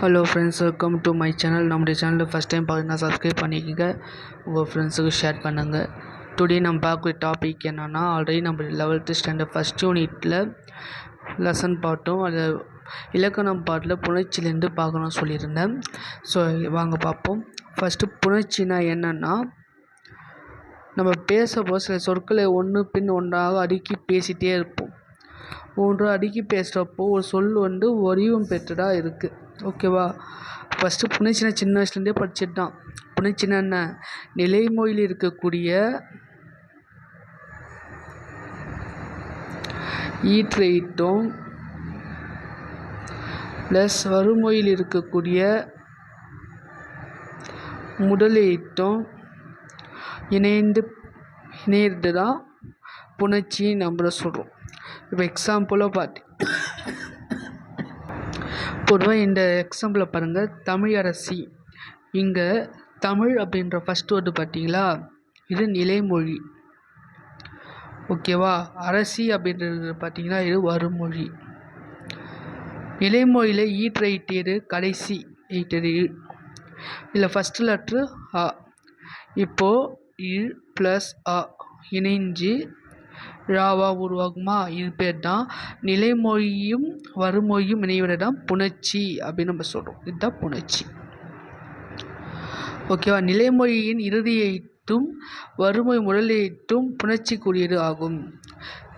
Hello friends welcome to my channel நம்முடைய சேனலில் first time பார்த்தீங்கன்னா சப்ஸ்கிரைப் பண்ணிக்கோங்க. உங்கள் ஃப்ரெண்ட்ஸுக்கு ஷேர் பண்ணுங்கள் டுடே நம்ம பார்க்குற டாபிக் என்னென்னா ஆல்ரெடி நம்ம லெவல்த்து ஸ்டாண்டர்ட் ஃபஸ்ட் யூனிட்டில் லெசன் பாட்டும். அது இலக்கணம் பாட்டில் புணர்ச்சிலேருந்து பார்க்கணும்னு சொல்லியிருந்தேன். ஸோ வாங்க பார்ப்போம். ஃபஸ்ட்டு புணர்ச்சினா என்னென்னா நம்ம பேசப்போ சில சொற்களை ஒன்று பின் ஒன்றாக அடுக்கி பேசிகிட்டே இருப்போம். ஒன்று அடுக்கி பேசுகிறப்போ ஒரு சொல் வந்து வடிவம் பெற்றதாக இருக்குது ஓகேவா? ஃபஸ்ட்டு புணர்ச்சினா சின்ன வயசுலேருந்தே படிச்சிட்டான் புணர்ச்சினா என்ன? நிலைமொழியில் இருக்கக்கூடிய ஈட்டும் ப்ளஸ் வறுமொழியில் இருக்கக்கூடிய முதலீட்டும் இணைந்து இணையிறது தான் புணர்ச்சி நம்மளை சொல்கிறோம் இப்போ எக்ஸாம்பிளாக பார்த்து பொதுவாக இந்த எக்ஸாம்பிளை பாருங்கள் தமிழரசி இங்கே தமிழ் அப்படின்ற ஃபஸ்ட் வேர்டு பார்த்தீங்களா? இது நிலைமொழி. ஓகேவா? அரசி அப்படின்றது பார்த்தீங்கன்னா இது வருமொழி. நிலைமொழியில் ஈற்ற ஈட்டியது கடைசி ஈட்டது இல்லை ஃபஸ்ட்டு லெட்ரு அ. இப்போது இ ப்ளஸ் அ. இணைஞ்சு ழாவா உருவாகுமா? இது பேர் தான் நிலைமொழியும் வறுமொழியும் இணைவதை தான் புணர்ச்சி அப்படின்னு நம்ம சொல்கிறோம் இதுதான் புணர்ச்சி. ஓகேவா? நிலைமொழியின் இறுதியைத்தும் வறுமை முதலீட்டும் புணர்ச்சிக்குரியது ஆகும்.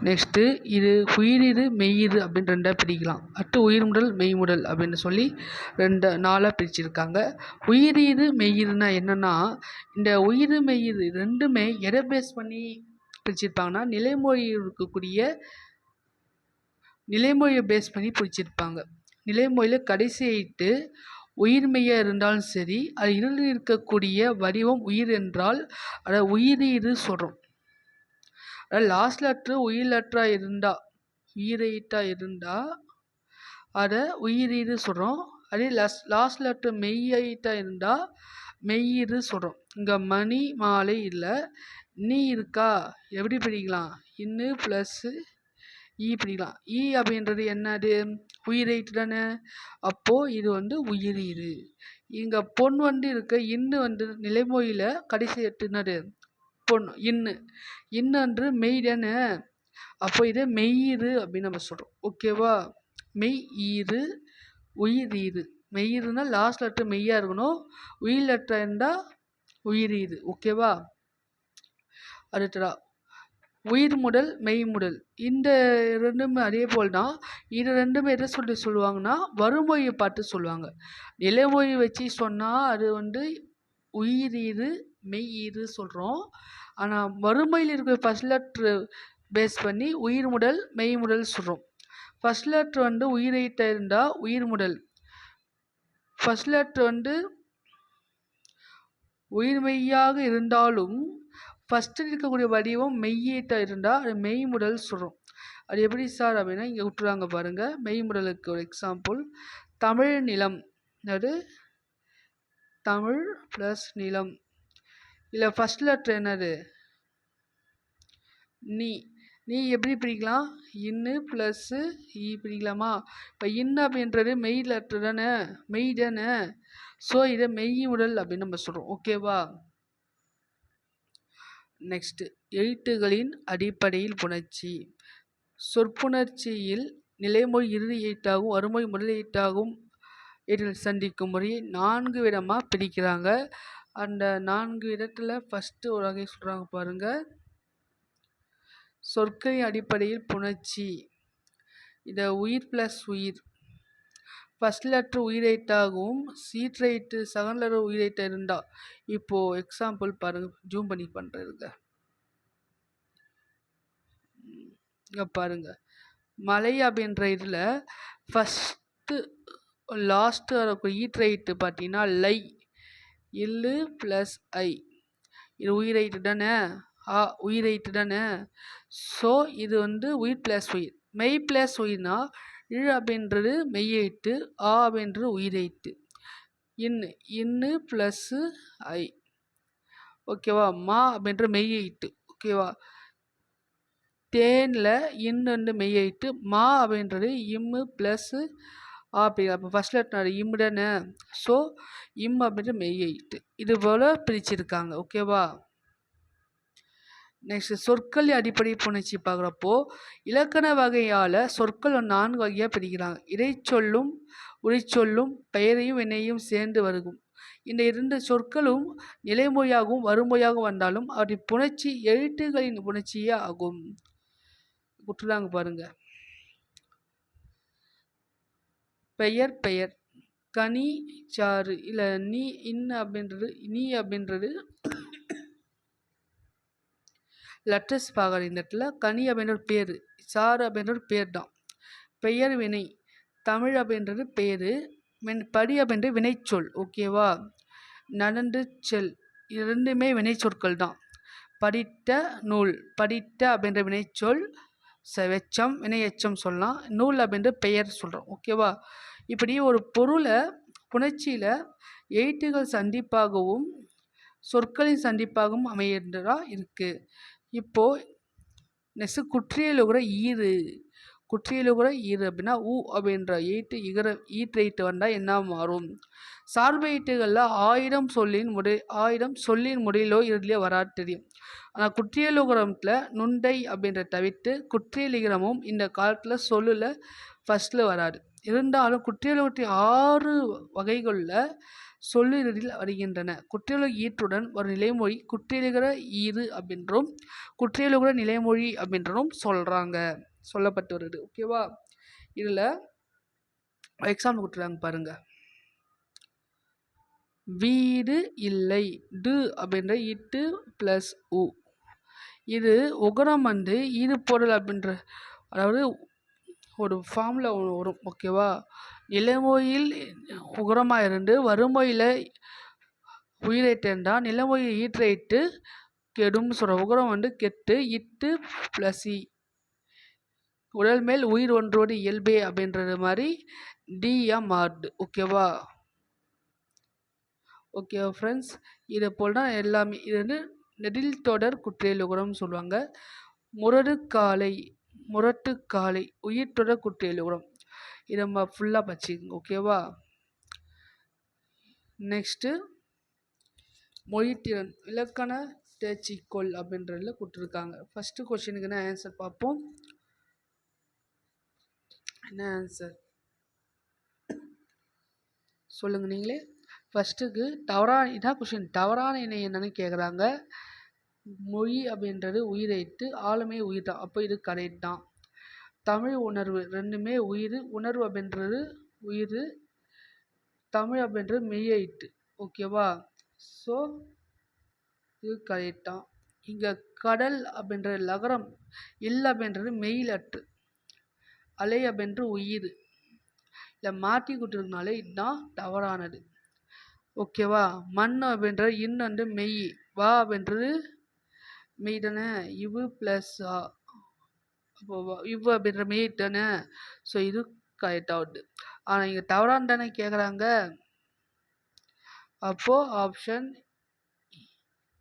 நெக்ஸ்ட்டு இது உயிரிது மெய்யிரு அப்படின்னு ரெண்டாக பிரிக்கலாம். அட்டு உயிர் முதல் மெய் முதல் அப்படின்னு சொல்லி ரெண்டு நாளாக பிரிச்சிருக்காங்க. உயிரிது மெய்யிருனா என்னென்னா இந்த உயிர் மெய்யிறு ரெண்டுமே எதை பேஸ் பண்ணி பிரிச்சிருப்பாங்கன்னா நிலைமொழியில் இருக்கக்கூடிய நிலைமொழியை பேஸ் பண்ணி பிடிச்சிருப்பாங்க. நிலைமொழியில் கடைசி ஐட்டு உயிர்மெய்யாக இருந்தாலும் சரி அது இருந்து இருக்கக்கூடிய வடிவம் உயிர் என்றால் அதை உயிரீறு சொல்கிறோம் அதாவது லாஸ்ட் லெட்ரு உயிர் லெட்டராக இருந்தால் உயிரெயிட்டாக இருந்தால் அதை உயிரீறு சொல்கிறோம் அதே லஸ் லாஸ்ட் லெட்ரு மெய்யைட்டாக இருந்தால் மெய்யிறு சொல்கிறோம் இங்கே மணி மாலை இல்லை நீ இருக்கா? எப்படி பிடிக்கலாம்? இன்னு ப்ளஸ்ஸு ஈ பிடிக்கலாம். ஈ அப்படின்றது என்னது? உயிரைட்டு தானே அப்போது இது வந்து உயிரீறு இங்கே பொன் வந்து இருக்க. இன்னு வந்து நிலைமொழியில் கடைசி எட்டு என்னது? பொன் இன்னு. இன்னு அன்று மெய் தானே அப்போ இதை மெய்யிறு அப்படின்னு நம்ம சொல்கிறோம் ஓகேவா மெய் ஈறு உயிரீறு மெய்யிருந்தால் லாஸ்ட் லெட்டர் மெய்யாக இருக்கணும். உயிர் லெட்டர் இருந்தால் உயிரீறு ஓகேவா அடுத்ததா உயிர் முதல் மெய் முதல். இந்த ரெண்டுமே அதே போல் தான் இது ரெண்டுமே எதை சொல்லி சொல்லுவாங்கன்னா வறுமொழியை பார்த்து சொல்லுவாங்க. நிலைமொழி வச்சு சொன்னால் அது வந்து உயிர் மெய் ஈறு சொல்கிறோம் ஆனால் வறுமையில் இருக்கிற ஃபஸ்ட் லெட்ரு பேஸ் பண்ணி உயிர் முதல் மெய் முதல் சொல்கிறோம் ஃபஸ்ட் லெட்ரு வந்து உயிரைட்ட இருந்தால் உயிர் முதல். ஃபஸ்ட் லெட்ரு வந்து உயிர் மெய்யாக இருந்தாலும் ஃபஸ்ட்டு இருக்கக்கூடிய வடிவம் மெய்யீட்டாக இருந்தால் அது மெய் முடல் சொல்கிறோம் அது எப்படி சார் அப்படின்னா இங்கே விட்டுறாங்க பாருங்கள் மெய் முடலுக்கு ஒரு எக்ஸாம்பிள் தமிழ் நிலம். அது தமிழ் ப்ளஸ் நிலம். இல்லை ஃபஸ்ட் லெட்ரு என்னது? நீ. நீ எப்படி பிரிக்கலாம்? இன்னு ப்ளஸ்ஸு ஈ பிரிக்கலாமா? இப்போ இன்னு அப்படின்றது மெய் லெட்ரு தானே? மெய் தானே? ஸோ இதை மெய் உடல் அப்படின்னு நம்ம சொல்கிறோம் ஓகேவா நெக்ஸ்ட்டு எழுத்துகளின் அடிப்படையில் புணர்ச்சி. சொற்புணர்ச்சியில் நிலைமொழி இறுதி எழுத்தாகவும் அறுமொழி முதல் எழுத்தாகவும் இதில் சந்திக்கும் முறையை நான்கு விதமாக பிரிக்கிறாங்க. அந்த நான்கு விதத்தில் ஃபஸ்ட்டு ஒரு வகை சொல்கிறாங்க பாருங்கள் சொற்களின் அடிப்படையில் புணர்ச்சி. இதை உயிர் ப்ளஸ் உயிர். ஃபஸ்ட் லெட்ரு உயிரெழுத்தாகவும் சீட்ரைட்டு செகண்ட் லெட்டர் உயிரெழுத்தாக இருந்தால் இப்போது எக்ஸாம்பிள் பாருங்கள் ஜூம் பண்ணி பண்ணுறதுங்க இங்கே பாருங்கள் மலை அப்படின்ற இதில் ஃபஸ்ட்டு லாஸ்ட்டு வரக்கூடிய ஈட்ரைட்டு பார்த்தீங்கன்னா லை. இல்லு ப்ளஸ் ஐ. இது உயிரைட்டு தானே? ஆ உயிரைட்டு தானே? ஸோ இது வந்து உயிர் ப்ளஸ் உயிர். மெய் ப்ளஸ் உயிர்னால் இழ் அப்படின்றது மெய்யெழுத்து ஆ அப்படின்றது உயிரெழுத்து. இன்னு இன்னு ப்ளஸ்ஸு ஐ. ஓகேவா? மா அப்படின்ற மெய்யெழுத்து. ஓகேவா? தேனில் இன்னு வந்து மெய்யெழுத்து. மா அப்படின்றது இம்மு ப்ளஸ்ஸு ஆ அப்படி அப்போ ஃபஸ்ட் லெட்டர் இம் தானே ஸோ இம் அப்படின்ற மெய் எயிட்டு இது போல் பிரிச்சிருக்காங்க. ஓகேவா? நெக்ஸ்ட் சொற்கள் அடிப்படை புணர்ச்சி பார்க்குறப்போ இலக்கண வகையால் சொற்கள் நான்கு வகையாக பிரிக்கிறாங்க. இடைச்சொல்லும் உரிச்சொல்லும் பெயரையும் வினையும் சேர்ந்து வருகும். இந்த இரண்டு சொற்களும் நிலைமொழியாகவும் வறுமொழியாகவும் வந்தாலும் அவற்றின் புணர்ச்சி எழுத்துகளின் புணர்ச்சியே ஆகும். விட்டுறாங்க பாருங்க. பெயர் பெயர். கனி சாறு. இல்லை நீ இன் அப்படின்றது நீ அப்படின்றது லெட்டர்ஸ் பார்க்குற இந்த இடத்துல கனி அப்படின்ற ஒரு பேர் சார் அப்படின்ற ஒரு பேர் தான் பெயர் வினை தமிழ் அப்படின்றது பேர் மென் படி அப்படின்ற வினைச்சொல் ஓகேவா நடந்து செல் இரண்டுமே ரெண்டுமே வினைச்சொற்கள் தான் படித்த நூல் படித்த அப்படின்ற வினைச்சொல் ச வெச்சம் வினையச்சம் சொல்லலாம். நூல் அப்படின்ற பெயர் சொல்கிறோம் ஓகேவா இப்படி ஒரு பொருளை புணர்ச்சியில் எயிட்டுகள் சந்திப்பாகவும் சொற்களின் சந்திப்பாகவும் அமைகின்றதா இருக்குது இப்போது நெக்ஸ்ட்டு குற்றியலுகிற ஈறு குற்றியலுகிற ஈறு அப்படின்னா ஊ அப்படின்ற எயிட்டு இகர ஈட்டு வந்தால் என்ன மாறும்? சார்பு ஈட்டுகளில் ஆயிரம் சொல்லின் முடி ஆயிரம் சொல்லின் முடியிலோ இறுதியிலோ வராது தெரியும். ஆனால் குற்றியலுகரத்தில் நுண்டை அப்படின்ற தவிர்த்து குற்றியலிகரமும் இந்த காலத்தில் சொல்லில் ஃபஸ்ட்டில் வராது. இருந்தாலும் குற்றியலுகத்தின் ஆறு வகைகளில் சொல்லிறுதியில் வருகின்றன. குற்றியலு ஈற்றுடன் ஒரு நிலைமொழி குற்றியலுகிற ஈறு அப்படின்றும் குற்றியலுகிற நிலைமொழி அப்படின்றும் சொல்கிறாங்க சொல்லப்பட்டு வருது ஓகேவா இதில் எக்ஸாம்பிள் கொடுத்துருக்காங்க பாருங்கள் வீடு இல்லை. டு அப்படின்ற இட்டு ப்ளஸ் உ. இது உகரம் வந்து ஈடுபொருள் அப்படின்ற அதாவது ஒரு ஃபார்மில் வரும். ஓகேவா நிலைமொழியில் உகரமாக இருந்து வறுமொழியில் உயிரைட்டேன்டா நிலைமொழி ஈற்றையிட்டு கெடும்னு சொல்கிற உகரம் வந்து கெட்டு இட்டு ப்ளஸ் இ உடல் மேல் உயிர் ஒன்றோடு இயல்பே அப்படின்றது மாதிரி டிஎம் மாறுது ஓகேவா ஓகே ஃப்ரெண்ட்ஸ் இதை போல் தான் எல்லாமே இது வந்து நெடில் தொடர் குற்றியலுகரம்னு சொல்லுவாங்க. முரடு காலை முரட்டு காலை உயிர் தொடர் குற்றியலுகரம் இதை நம்ம ஃபுல்லாக படிச்சுக்கோங்க ஓகேவா நெக்ஸ்ட்டு மொழித்திறன் இலக்கண தேர்ச்சிக்கொள் அப்படின்றதில் கொடுத்துருக்காங்க. ஃபஸ்ட்டு கொஷினுக்கு என்ன ஆன்சர் பார்ப்போம். என்ன ஆன்சர் சொல்லுங்கள் நீங்களே. ஃபஸ்ட்டுக்கு தவறான இதான் கொஷின் தவறான இணை என்னன்னு கேட்குறாங்க மொழி அப்படின்றது உயிரைட்டு ஆளுமே உயிர் தான் அப்போ இது கரெக்ட் தான். தமிழ் உணர்வு ரெண்டுமே உயிர் உணர்வு அப்படின்றது உயிர் தமிழ் அப்படின்றது மெய்யெழுத்து. ஓகேவா ஸோ இது கரெக்ட் தான் இங்கே கடல் அப்படின்ற லகரம் இல்லை அப்படின்றது மெயிலட்டு அலை அப்படின்ற உயிர். இல்லை மாற்றி கொடுத்துருக்கனாலே இதுதான் தவறானது. ஓகேவா மண் அப்படின்ற இன் வந்து மெய் வா அப்படின்றது மெய் தானே? இவு ப்ளஸ் ஆ. அப்போ இவ் அப்படின்ற மெய் தானே ஸோ இது கரெக்ட் ஆகுது ஆனால் இங்கே தவறான தானே கேட்குறாங்க அப்போது ஆப்ஷன்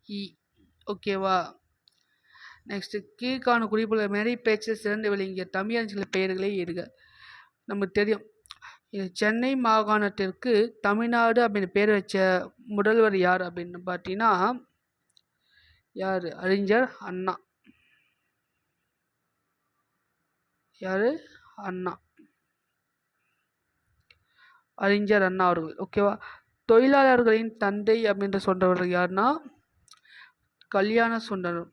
இ e. ஓகேவா நெக்ஸ்ட்டு கீழ்காணும் குறிப்புள்ள மேடை பேச்சில் சிறந்து விளங்கிய தமிழ் பெயர்களே இருக்க நமக்கு தெரியும். இது சென்னை மாகாணத்திற்கு தமிழ்நாடு அப்படின்னு பேர் வச்ச முதல்வர் யார் அப்படின்னு பார்த்தீங்கன்னா யார்? அறிஞர் அண்ணா. யார்? அண்ணா. அறிஞர் அண்ணா அவர்கள். ஓகேவா தொழிலாளர்களின் தந்தை அப்படின்ற சொல்றவர் யாருன்னா? கல்யாண சுந்தரம்.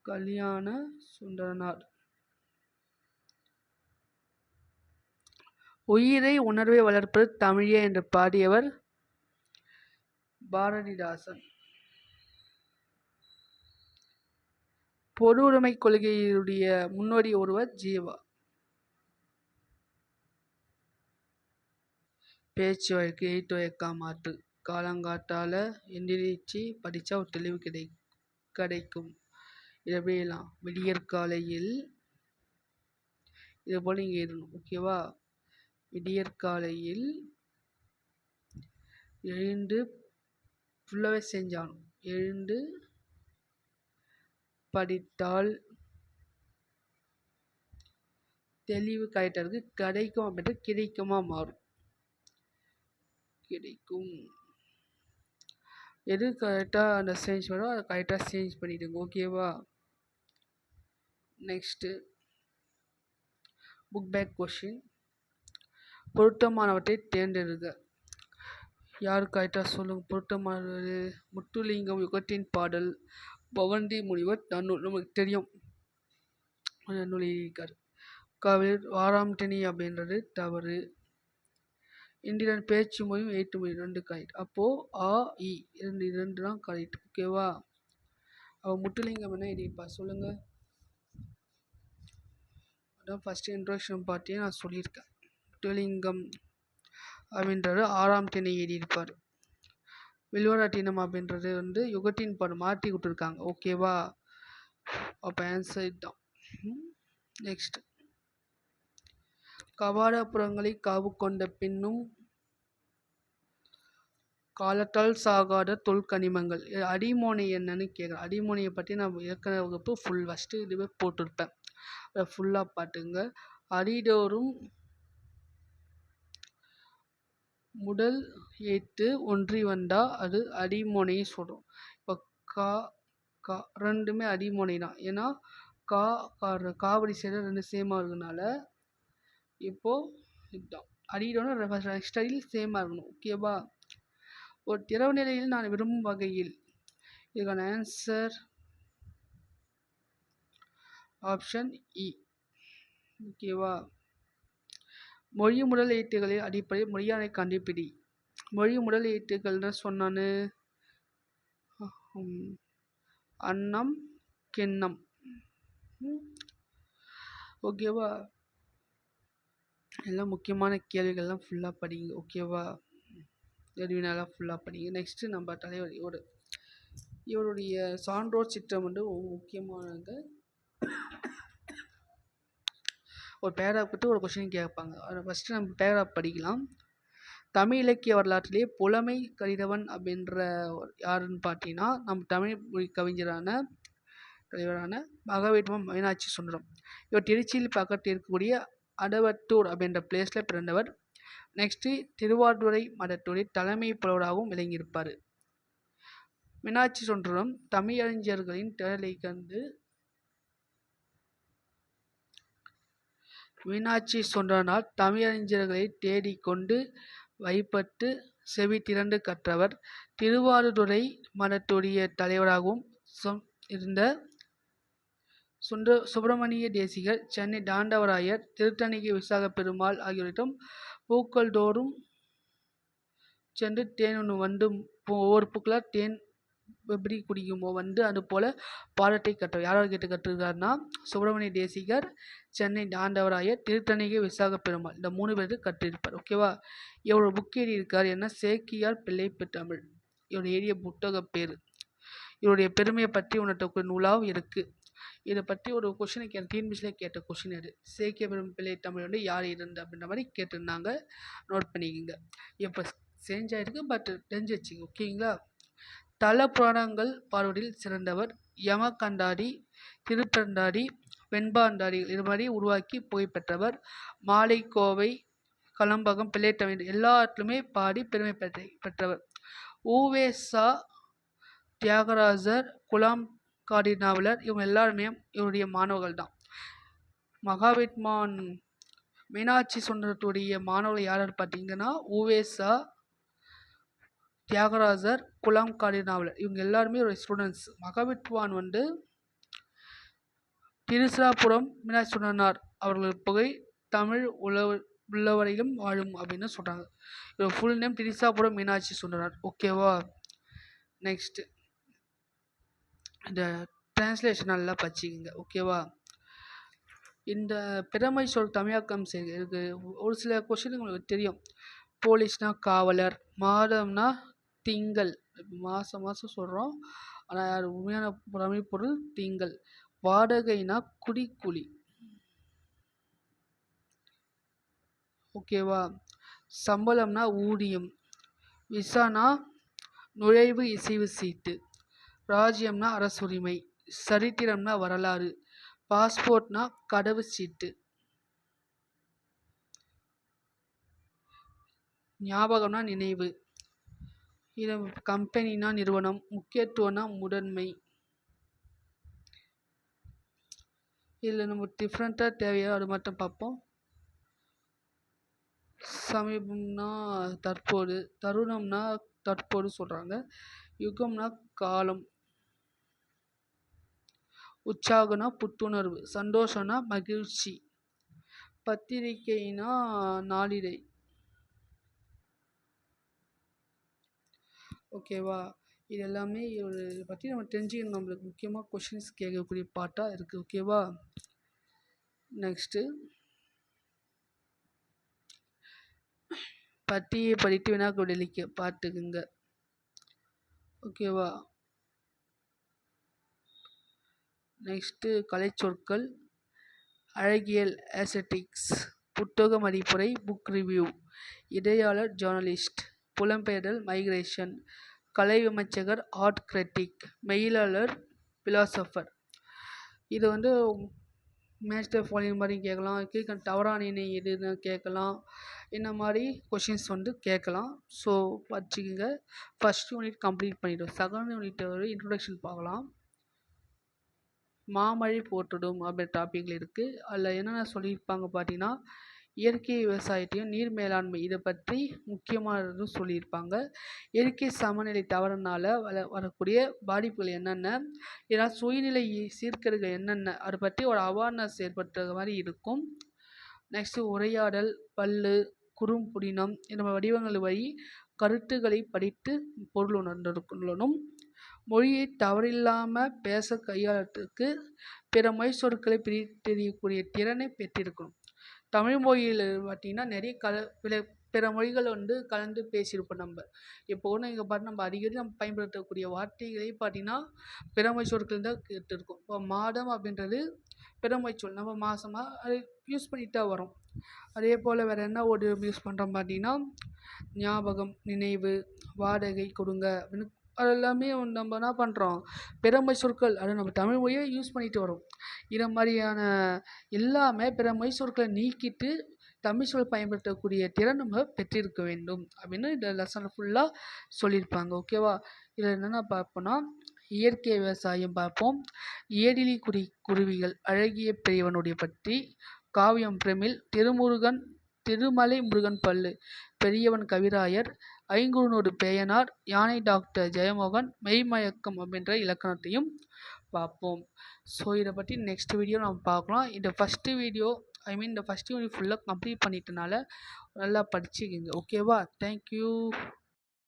கல்யாண சுந்தரனார். உயிரை உணர்வை வளர்ப்பது தமிழே என்று பாடியவர் பாரதிதாசன். பொது உடைமை கொள்கையுடைய முன்னோடி ஒருவர் ஜீவா. பேச்சு வழக்கு எயிட் வைக்கா மாற்று. காலங்காட்டால் எந்திரிச்சு படித்தா ஒரு தெளிவு கிடை கிடைக்கும். இதெல்லாம் விடியற்காலையில் இது போல் இங்கே இருக்கணும் ஓகேவா? விடியற்காலையில் எழுந்து ஃபுல்லாகவே செஞ்சாலும் எழுந்து படித்தால் தெளிவு கரெக்டாக இருக்குது கிடைக்கும் அப்படின்ட்டு கிடைக்குமா மாறும். கிடைக்கும். எது கரெக்டாக அந்த சேஞ்ச் பண்ணோ அதை கரெக்டாக சேஞ்ச் பண்ணிவிடுங்க ஓகேவா நெக்ஸ்ட்டு புக் பேக் கொஷின் பொருத்தமானவற்றை தேர்ந்தெடுங்க யார் கரெக்டாக சொல்லுங்கள் பொருத்தமானது. முத்துலிங்கம் யுகத்தின் பாடல். பவந்தி முனிவர் தன்னூல் நமக்கு தெரியும். நூல் எழுதியிருக்கார். கவிர் வாராம்டினி அப்படின்றது தவறு. இந்திரன் பேச்சு மொழியும் எயிட்டு மொழி ரெண்டு கரெக்ட் அப்போது ஆ இ இரண்டு இரண்டு தான் கரெக்ட் ஓகேவா அவள் முட்டுலிங்கம் என்ன எழுதியிருப்பா? சொல்லுங்கள் அதான் ஃபஸ்ட்டு இன்ட்ரோடக்ஷன் பார்ட்டியே நான் சொல்லியிருக்கேன். முத்துலிங்கம் அப்படின்றது ஆறாம் திணை எழுதியிருப்பார். வில்வராட்டினம் அப்படின்றது வந்து யுகத்தின் பாடம் மாற்றி விட்டுருக்காங்க. ஓகேவா அப்போ ஆன்சர் இதுதான். நெக்ஸ்ட் கவாடப்புறங்களை காவு கொண்ட பின்னும் காலத்தால் சாகாத தொல்கனிமங்கள். அடிமோனை என்னன்னு கேட்குறேன் அடிமோனையை பற்றி நான் ஏற்கனவே வகுப்பு ஃபுல் ஃபஸ்ட்டு இதுவே போட்டிருப்பேன். அதை ஃபுல்லாக பார்த்துங்க அடிடோறும் முதல் எழுத்து ஒன்றி வந்தால் அது அடிமோனை சொல்கிறோம் இப்போ கா கா ரெண்டுமே அடிமோனை தான் ஏன்னா கா கா காவடி சேர்ந்து ரெண்டு சேமாக இருக்கனால இப்போது இதுதான் அடிக்கிறோன்னா நெக்ஸ்ட் சேமாக இருக்கணும். ஓகேவா ஒரு திரவ நிலையில் நான் விரும்பும் வகையில் இதுக்கான ஆன்சர் ஆப்ஷன் இ ஓகேவா மொழி முதல் எழுத்துக்களின் அடிப்படையில் மொழியானை கண்டுபிடி. மொழி முதலீட்டுகள்னு சொன்னான். அண்ணம் அன்னம் கிண்ணம். ஓகேவா? எல்லாம் முக்கியமான கேள்விகள்லாம் ஃபுல்லாக படிங்க ஓகேவா? எதுவினாலாம் ஃபுல்லாக படிங்க. நெக்ஸ்ட்டு நம்ம தலைவர் இவர். இவருடைய சான்றோர் சிற்றம் வந்து முக்கியமானது. ஒரு பேராக பற்றி ஒரு கொஷின் கேட்பாங்க. அதை ஃபஸ்ட்டு நம்ம பேராக படிக்கலாம். தமிழ் இலக்கிய வரலாற்றிலே புலமை கடிதவன் அப்படின்ற யாருன்னு பார்த்தீங்கன்னா நம் தமிழ் மொழி கவிஞரான தலைவரான மகாவிட்மம் மீனாட்சி சுந்தரம். இவர் திருச்சியில் பக்கத்தில் இருக்கக்கூடிய அடவத்தூர் அப்படின்ற பிளேஸில் பிறந்தவர். நெக்ஸ்ட்டு திருவாரூரை மடத்துடைய தலைமை புலவராகவும் விளங்கியிருப்பார். மீனாட்சி சுந்தரம் தமிழறிஞர்களின் திறலை கண்டு மீனாட்சி சுந்தரனால் தமிழறிஞர்களை தேடிக்கொண்டு வைப்பட்டு செவி திறந்து கற்றவர். திருவாரூரை மடத்துடைய தலைவராகவும் இருந்த சுந்த சுப்பிரமணிய தேசிகர் சென்னை தாண்டவராயர் திருத்தணிகை விசாக பெருமாள் ஆகியோரிடம் பூக்கள் தோறும் சென்று தேன் ஒன்று வந்து ஒவ்வொரு பூக்களாக தேன் எப்படி குடிக்குமோ வந்து அது போல் பாடத்தை கற்ற யாராவது கேட்டு கற்றுருக்காருன்னா சுப்பிரமணிய தேசிகர் சென்னை ஆண்டவராய திருத்தணிகை விசாக பெருமாள். இந்த மூணு பேருக்கு கற்றிருப்பார். ஓகேவா இவரோட புக் எழுதியிருக்கார் என்ன? சேக்கியார் பிள்ளைப்பு தமிழ் இவர் எழுதிய புத்தக பேர். இவருடைய பெருமையை பற்றி உணர்த்தக்கூடிய நூலாகவும் இருக்குது இதை பற்றி ஒரு கொஷினை கே டிஎன்பிசிலே கேட்ட கொஷின் அது சேக்கிய பெரும் பிள்ளை தமிழ் வந்து யார் இருந்து அப்படின்ற மாதிரி கேட்டிருந்தாங்க. நோட் பண்ணிக்கோங்க. இப்போ சேஞ்ச் ஆகிருக்கு பட் தெரிஞ்சு வச்சுங்க ஓகேங்களா தல புராணங்கள் பாடுவதில் சிறந்தவர் யமகண்டாரி திருப்பண்டாரி வெண்பாண்டாடி இது மாதிரி உருவாக்கி புகழ்பெற்றவர் பெற்றவர். மாலைக்கோவை கலம்பகம் பிள்ளைத்தமிழ் எல்லாத்துலேயுமே பாடி பெருமை பெற்ற பெற்றவர். ஊவேசா தியாகராஜர் குலாம் காடி நாவலர் இவங்க எல்லாருமே இவருடைய மாணவர்கள் தான். மகாவித்மான் மீனாட்சி சுந்தரத்துடைய மாணவர்கள் யார் பார்த்தீங்கன்னா ஊவேசா தியாகராஜர் குலாம் காலி நாவலர். இவங்க எல்லாருமே ஒரு ஸ்டூடெண்ட்ஸ் மகாவித்வான் வந்து திருச்சிராபுரம் மீனாட்சி சுடனார் அவர்கள் புகை தமிழ் உழவு உள்ளவரையிலும் வாழும் அப்படின்னு சொல்கிறாங்க இவர் ஃபுல் நேம் திரிசாபுரம் மீனாட்சி சுந்தரார் ஓகேவா நெக்ஸ்ட்டு இந்த டிரான்ஸ்லேஷன் நல்லா படிச்சிக்கங்க. ஓகேவா இந்த பிறமை சொல் தமிழாக்கம் செய்கிறது ஒரு சில கொஷின் உங்களுக்கு தெரியும். போலீஸ்னால் காவலர் மாதம்னா தீங்கள். மாதம் மாதம் சொல்கிறோம் ஆனால் அது உண்மையான தமிழ் பொருள் திங்கள். வாடகைனா குடிக்கூலி. ஓகேவா? சம்பளம்னா ஊதியம். விசானா நுழைவு இசைவு சீட்டு. ராஜ்யம்னா அரசுரிமை. சரித்திரம்னா வரலாறு. பாஸ்போர்ட்னா கடவு சீட்டு. ஞாபகம்னா நினைவு. இது கம்பெனினா நிறுவனம் முக்கியத்துவம்னா முதன்மை. இதில் நம்ம டிஃப்ரெண்ட்டாக தேவையோ அது மட்டும் பார்ப்போம். சமீபம்னா தற்போது தருணம்னா தற்போது சொல்கிறாங்க யுகம்னா காலம். உற்சாகம்னா புத்துணர்வு. சந்தோஷம்னா மகிழ்ச்சி. பத்திரிகைனா நாளிதழ் ஓகேவா? இது எல்லாமே ஒரு இதை பற்றி நம்ம தெரிஞ்சுக்கணும். நம்மளுக்கு முக்கியமாக கொஷின்ஸ் கேட்கக்கூடிய பாட்டாக இருக்குது ஓகேவா? நெக்ஸ்ட்டு பட்டியை படித்து வினாக்கள் பார்த்துக்குங்க ஓகேவா? நெக்ஸ்ட்டு கலைச்சொற்கள். அழகியல் ஆசட்டிக்ஸ் புத்தக மதிப்புரை புக் ரிவ்யூ இடையாளர் ஜேர்னலிஸ்ட் புலம்பெயர்தல் மைக்ரேஷன் கலை விமர்சகர் ஆர்ட் கிரிட்டிக் மெயிலாளர் பிலாசபர் இது வந்து மேஸ்டர் ஃபாலோயிங் மாதிரி கேட்கலாம். கீழ்கண்ட தவறான இணை எதுன்னு கேட்கலாம். இந்த மாதிரி கொஷின்ஸ் வந்து கேட்கலாம். ஸோ வச்சுக்கோங்க. ஃபஸ்ட் யூனிட் கம்ப்ளீட் பண்ணிவிடும் செகண்ட் யூனிட் வரை இன்ட்ரொடக்ஷன் பார்க்கலாம். மாமழை போட்டுடும் அப்படின்ற டாப்பிக்கில் இருக்குது அதில் என்னென்ன சொல்லியிருப்பாங்க பார்த்தீங்கன்னா இயற்கை விவசாயத்தையும் நீர் மேலாண்மை இதை பற்றி முக்கியமானதும் சொல்லியிருப்பாங்க. இயற்கை சமநிலை தவறுனால் வர வரக்கூடிய பாதிப்புகள் என்னென்ன? இதனால் சுயநிலை சீர்கேடுகள் என்னென்ன? அதை பற்றி ஒரு அவேர்னஸ் ஏற்படுத்துகிற மாதிரி இருக்கும். நெக்ஸ்ட்டு உரையாடல் பல்லு குறும்புடினம் இந்த வடிவங்கள் வழி கருத்துக்களை படித்து பொருள் உணர்ந்திருக்கணும். மொழியை தவறில்லாமல் பேச கையாளத்துக்கு பிற மொழி சொற்களை பிரித்தெறியக்கூடிய திறனை பெற்றிருக்கணும். தமிழ் மொழியில் பார்த்திங்கன்னா நிறைய கல பிற பிற மொழிகள் வந்து கலந்து பேசியிருப்போம் நம்ம. இப்போ ஒன்று இங்கே பாட்டு நம்ம அடிக்கடி நம்ம பயன்படுத்தக்கூடிய வார்த்தைகளே பார்த்திங்கன்னா பிறமொழி சொற்கள் தான் கேட்டிருக்கோம். இப்போ மாதம் அப்படின்றது பிறமொழி சொல். நம்ம மாதமாக அது யூஸ் பண்ணிட்டு தான் வரோம். அதே போல் வேறு என்ன ஒரு யூஸ் பண்ணுறோம் பார்த்திங்கன்னா ஞாபகம் நினைவு வாடகை கொடுங்க அப்படின்னு அது எல்லாமே நம்ம என்ன பண்ணுறோம் பிறமொழி சொற்கள் அதை நம்ம தமிழ் மொழியை யூஸ் பண்ணிட்டு வரோம் இதை மாதிரியான எல்லாமே பிறமொழி சொற்களை நீக்கிட்டு தமிழ் சொல் பயன்படுத்தக்கூடிய திறன் நம்ம பெற்றிருக்க வேண்டும் அப்படின்னு இந்த லெசனில் ஃபுல்லாக சொல்லியிருப்பாங்க. ஓகேவா இதில் என்னென்ன பார்ப்போம்னா இயற்கை விவசாயம் பார்ப்போம். ஏடிலி குடி குருவிகள் அழகிய பெரியவனுடைய பற்றி காவியம் பிரமிழ் திருமுருகன் திருமலை முருகன் பள்ளு. பெரியவன் கவிராயர் ஐங்குறுநூறு பேயனார் யானை டாக்டர் ஜெயமோகன் மெய்மயக்கம் அப்படின்ற இலக்கணத்தையும் பார்ப்போம். ஸோ இதை பற்றி நெக்ஸ்ட் வீடியோ நம்ம பார்க்கலாம். இந்த ஃபஸ்ட்டு வீடியோ ஐ மீன் இந்த ஃபஸ்ட் யூனிட் ஃபுல்லாக கம்ப்ளீட் பண்ணிட்டனால நல்லா படிச்சுக்கிங்க. ஓகேவா தேங்க்யூ